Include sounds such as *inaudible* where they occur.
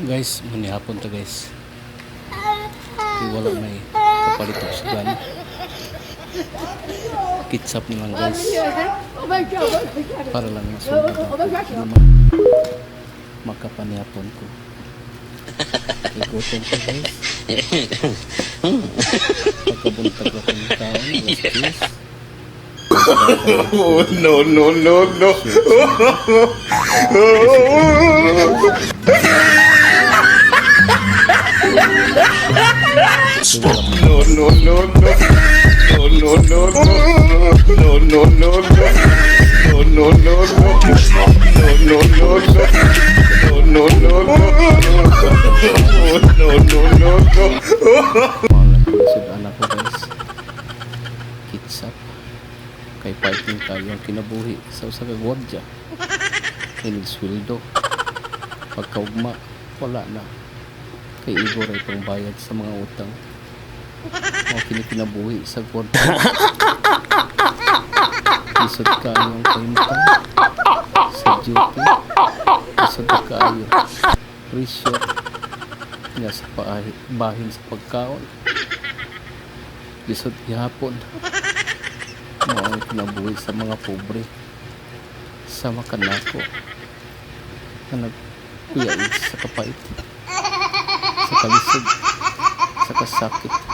Guys, manihapon to guys. Di wala may kapalit og sugan. Kitsap na lang guys. Para lang man makapanihapon ko. Igutom ko guys. Pagkabuntag ako ng. Alas 10. Oh, no, no, no, *laughs* no. No, no, no, no. No, no, no, no. No, no, no, no. No, no, no, no. No, no, no, no. No, no, no, no. No, no, no, no. Kulisod anak ko guys. Kitsap. Kay fighting tayo ang kinabuhi sa usa ka gwardiya. Hilig sweldo. Pagkaugma, wala na. Kay Igor ay pangbayad sa mga utang. Mga kinikinabuhi sa gwardiya. Isod kayo ang kahimtang sa duty. Isod na kayo. Presyo nga sa paahi, bahin sa pagkaon. Lisod gihapon. Ang kinabuhi sa mga pobre. Sa makanako. Na nagkuyaid sa kapait. Sa kalisod. Sa kasakit.